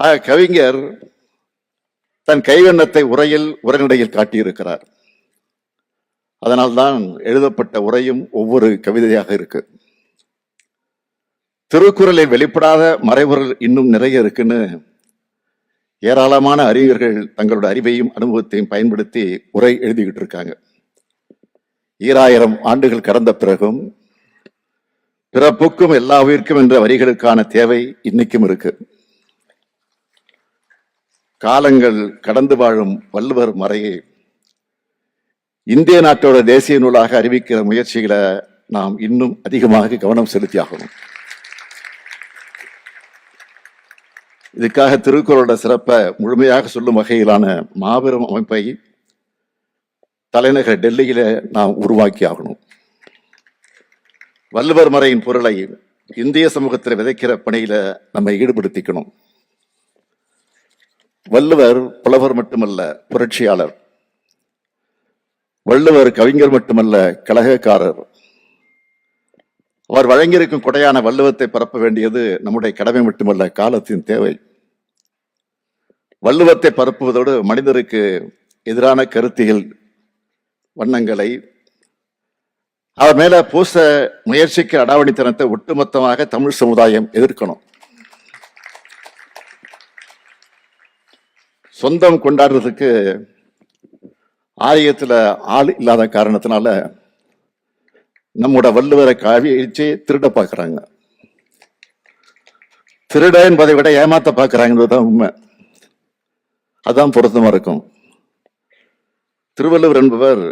ஆக கவிஞர் தன் கைவண்ணத்தை உரையில் உரைநடையில் காட்டியிருக்கிறார். அதனால்தான் எழுதப்பட்ட உரையும் ஒவ்வொரு கவிதையாக இருக்கு. திருக்குறளில் வெளிப்படாத மறைபொருள் இன்னும் நிறைய இருக்குன்னு ஏராளமான அறிஞர்கள் தங்களோட அறிவையும் அனுபவத்தையும் பயன்படுத்தி உரை எழுதிக்கிட்டு இருக்காங்க. ஈராயிரம் ஆண்டுகள் கடந்த பிறகும் பிறப்புக்கும் எல்லா உயிர்க்கும் என்ற வரிகளுக்கான தேவை இன்னைக்கும் இருக்குது காலங்கள் கடந்து வாழும் வள்ளுவர் மறையை இந்திய நாட்டோட தேசிய நூலாக அறிவிக்கிற முயற்சிகளை நாம் இன்னும் அதிகமாக கவனம் செலுத்தியாகணும். இதுக்காக திருக்குறளோட சிறப்பை முழுமையாக சொல்லும் வகையிலான மாபெரும் அமைப்பை தலைநகர் டெல்லியில நாம் உருவாக்கி ஆகணும் வள்ளுவர் மறையின் பொருளை இந்திய சமூகத்தில் விதைக்கிற பணியில நம்ம ஈடுபடுத்திக்கணும். வள்ளுவர் புலவர் மட்டுமல்ல புரட்சியாளர். வள்ளுவர் கவிஞர் மட்டுமல்ல கலகக்காரர் அவர் வழங்கியிருக்கும் கொடையான வள்ளுவத்தை பரப்ப வேண்டியது நம்முடைய கடமை மட்டுமல்ல காலத்தின் தேவை. வள்ளுவத்தை பரப்புவதோடு மனிதருக்கு எதிரான கருத்தியல் வண்ணங்களை அவர் மேல பூச முயற்சிக்கு அடாவடித்தனத்தை ஒட்டுமொத்தமாக தமிழ் சமுதாயம் எதிர்க்கணும். சொந்தம் கொண்டாடுறதுக்கு ஆலயத்தில் ஆள் இல்லாத காரணத்தினால நம்மோட வள்ளுவரை காவியடிச்சு திருட பார்க்குறாங்க. திருட என்பதை விட ஏமாத்த பார்க்கறாங்கன்றதுதான் உண்மை. அதான் பொருத்தமாக இருக்கும். திருவள்ளுவர் என்பவர்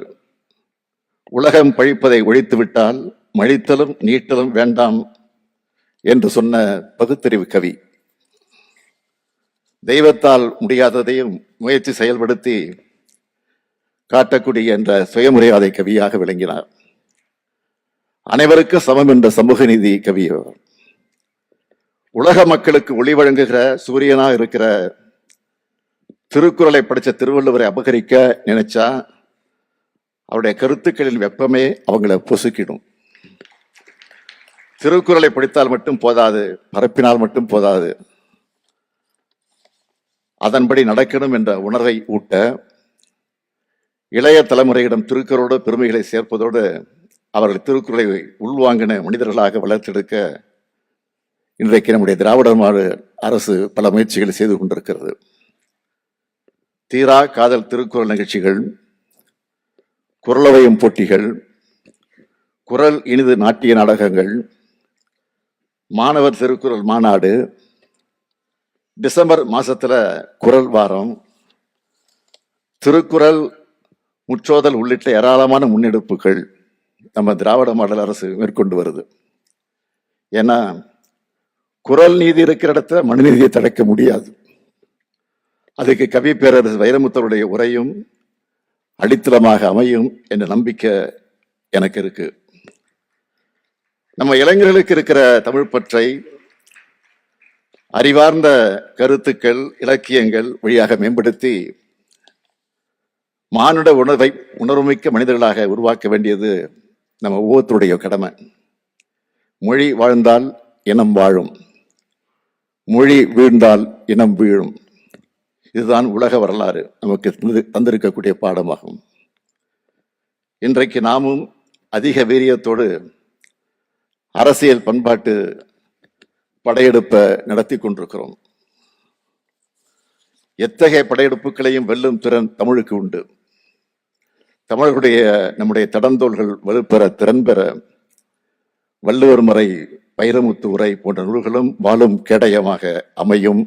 உலகம் பழிப்பதை ஒழித்து விட்டால் மழித்தலும் நீட்டலும் வேண்டாம் என்று சொன்ன பகுத்தறிவு கவி. தெய்வத்தால் முடியாததையும் முயற்சி செயல்படுத்தி காட்டக்கூடிய என்ற சுயமரியாதை கவியாக விளங்கினார். அனைவருக்கும் சமம் என்ற சமூக நீதி கவி உலக மக்களுக்கு ஒளி வழங்குகிற சூரியனாக இருக்கிற திருக்குறளை படித்த திருவள்ளுவரை அபகரிக்க நினைச்சா அவருடைய கருத்துக்களின் வெப்பமே அவங்கள பொசுக்கிடும். திருக்குறளை படித்தால் மட்டும் போதாது பரப்பினால் மட்டும் போதாது. அதன்படி நடக்கணும் என்ற உணர்வை ஊட்ட இளைய தலைமுறையிடம் திருக்குறளோடு பெருமைகளை சேர்ப்பதோடு அவர்கள் திருக்குறளை உள்வாங்கின மனிதர்களாக வளர்த்தெடுக்க இன்றைக்கு நம்முடைய திராவிட மாடு அரசு பல முயற்சிகளை செய்து கொண்டிருக்கிறது. தீரா காதல் திருக்குறள் நிகழ்ச்சிகள் குரலவையும் போட்டிகள் குரல் இனிது நாட்டிய நாடகங்கள் மாணவர் திருக்குறள் மாநாடு டிசம்பர் மாசத்துல குரல் வாரம் திருக்குறள் முற்றோதல் உள்ளிட்ட ஏராளமான முன்னெடுப்புகள் நம்ம திராவிட மாடல் அரசு மேற்கொண்டு வருது. ஏன்னா குரல் நீதி இருக்கிற இடத்துல மனுநீதியை தடைக்க முடியாது. அதுக்கு கவி பேரரசு வைரமுத்தருடைய உரையும் அடித்தளமாக அமையும் என்ற நம்பிக்கை எனக்கு இருக்கு. நம்ம இளைஞர்களுக்கு இருக்கிற தமிழ் பற்றை அறிவார்ந்த கருத்துக்கள் இலக்கியங்கள் வழியாக மேம்படுத்தி மானுட உணர்வை உணர்வுமிக்க மனிதர்களாக உருவாக்க வேண்டியது நம்ம ஒவ்வொருத்தருடைய கடமை. மொழி வாழ்ந்தால் இனம் வாழும். மொழி வீழ்ந்தால் இனம் வீழும். இதுதான் உலக வரலாறு. நமக்கு தந்து- தந்திருக்கக்கூடிய பாடமாகும். இன்றைக்கு நாமும் அதிக வீரியத்தோடு அரசியல் பண்பாட்டு படையெடுப்பை நடத்தி கொண்டிருக்கிறோம். எத்தகைய படையெடுப்புகளையும் வெல்லும் திறன் தமிழுக்கு உண்டு. தமிழர்களுடைய நம்முடைய தடந்தோள்கள் வலுப்பெற திறன் பெற வள்ளுவர் முறை வைரமுத்து உரை போன்ற நூல்களும் வாழும் கேடயமாக அமையும்.